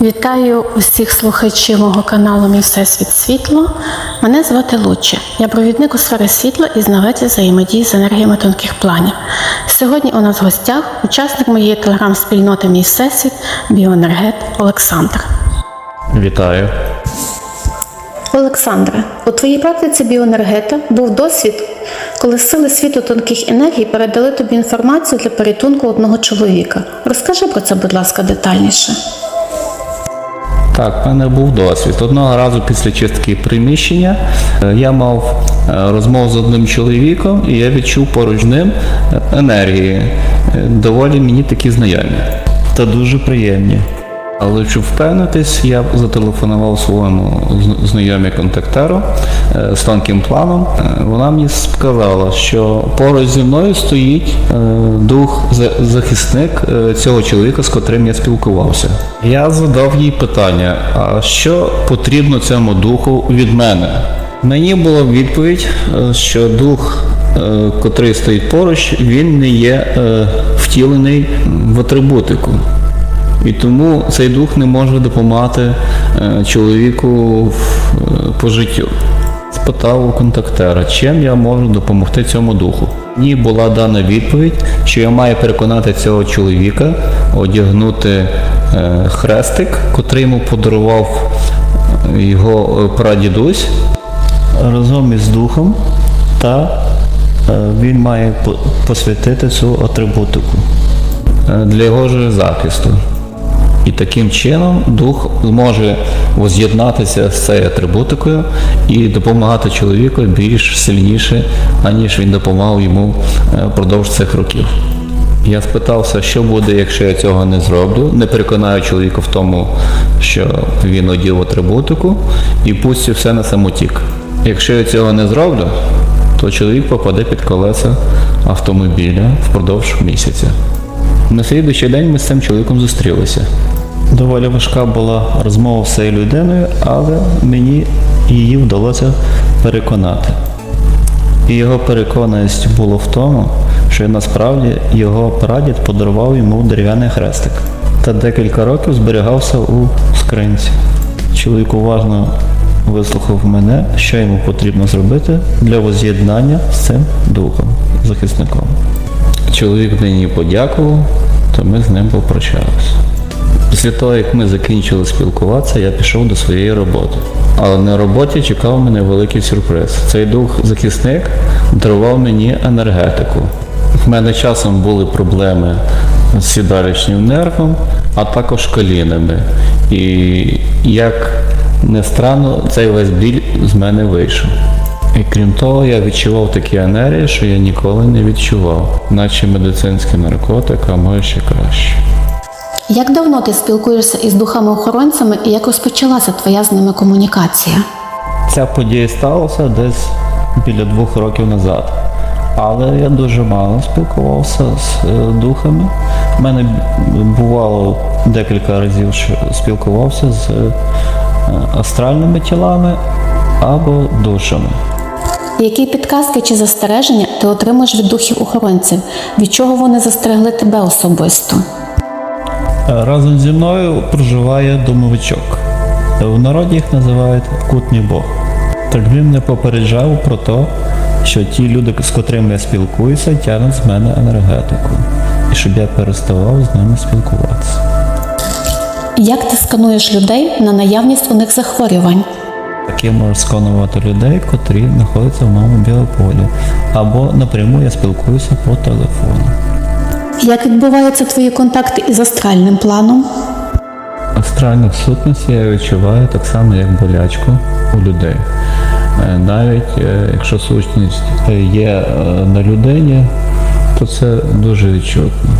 Вітаю усіх слухачів мого каналу Мій Всесвіт Світло. Мене звати Луче. Я провідник у сфері світла і знавець взаємодії з енергіями тонких планів. Сьогодні у нас в гостях учасник моєї телеграм-спільноти Мій Всесвіт біоенергет Олександр. Вітаю. Олександре, у твоїй практиці біоенергета був досвід, коли сили світу тонких енергій передали тобі інформацію для порятунку одного чоловіка. Розкажи про це, будь ласка, детальніше. Так, в мене був досвід. Одного разу після чистки приміщення е, я мав е, розмову з одним чоловіком, і я відчув поруч ним е, енергії. Доволі мені такі знайомі. Та дуже приємні. Але щоб впевнитись, я зателефонував своєму знайомі контактеру е, з тонким планом. Е, Вона мені сказала, що поруч зі мною стоїть е, дух захисник цього чоловіка, з котрим я спілкувався. Я задав їй питання: а що потрібно цьому духу від мене? Мені була відповідь, що дух, котрий стоїть поруч, він не є втілений в атрибутику. І тому цей дух не може допомагати е, чоловіку е, по життю. Спитав у контактера, чим я можу допомогти цьому духу. Мені була дана відповідь, що я маю переконати цього чоловіка одягнути е, хрестик, котрий йому подарував його прадідусь разом із духом, та він має посвятити цю атрибутику для його ж захисту. І таким чином дух зможе воз'єднатися з цією атрибутикою і допомагати чоловіку більш сильніше, аніж він допомагав йому е, впродовж цих років. Я спитався, що буде, якщо я цього не зроблю, не переконаю чоловіка в тому, що він одів атрибутику і пустив все на самотік. Якщо я цього не зроблю, то чоловік попаде під колеса автомобіля впродовж місяця. На слідуючий день ми з цим чоловіком зустрілися. Доволі важка була розмова з цією людиною, але мені її вдалося переконати. І його переконаність було в тому, що насправді його прадід подарував йому дерев'яний хрестик та декілька років зберігався у скринці. Чоловік уважно вислухав мене, що йому потрібно зробити для воз'єднання з цим духом, захисником. Чоловік мені подякував, то ми з ним попрощалися. Після того, як ми закінчили спілкуватися, я пішов до своєї роботи. Але на роботі чекав мене великий сюрприз. Цей дух захисник дарував мені енергетику. В мене часом були проблеми з сідалищним нервом, а також колінами. І як не странно, цей весь біль з мене вийшов. І крім того, я відчував такі енергії, що я ніколи не відчував, наче медицинський наркотик, а може ще краще. Як давно ти спілкуєшся із духами-охоронцями і як розпочалася твоя з ними комунікація? Ця подія сталася десь біля двох років назад. Але я дуже мало спілкувався з е, духами. У мене бувало декілька разів, що спілкувався з е, астральними тілами або душами. Які підказки чи застереження ти отримуєш від духів-охоронців? Від чого вони застерегли тебе особисто? Разом зі мною проживає домовичок. В народі їх називають кутний Бог. Так він мене попереджав про те, що ті люди, з котрими я спілкуюся, тягнуть з мене енергетику. І щоб я переставав з ними спілкуватися. Як ти скануєш людей на наявність у них захворювань? Так я можу сканувати людей, котрі знаходяться в моєму біополі. Або напряму я спілкуюся по телефону. Як відбуваються твої контакти із астральним планом? Астральну сутність я відчуваю так само, як болячку у людей. Е, Навіть е, якщо сутність е, є на людині, то це дуже відчутно.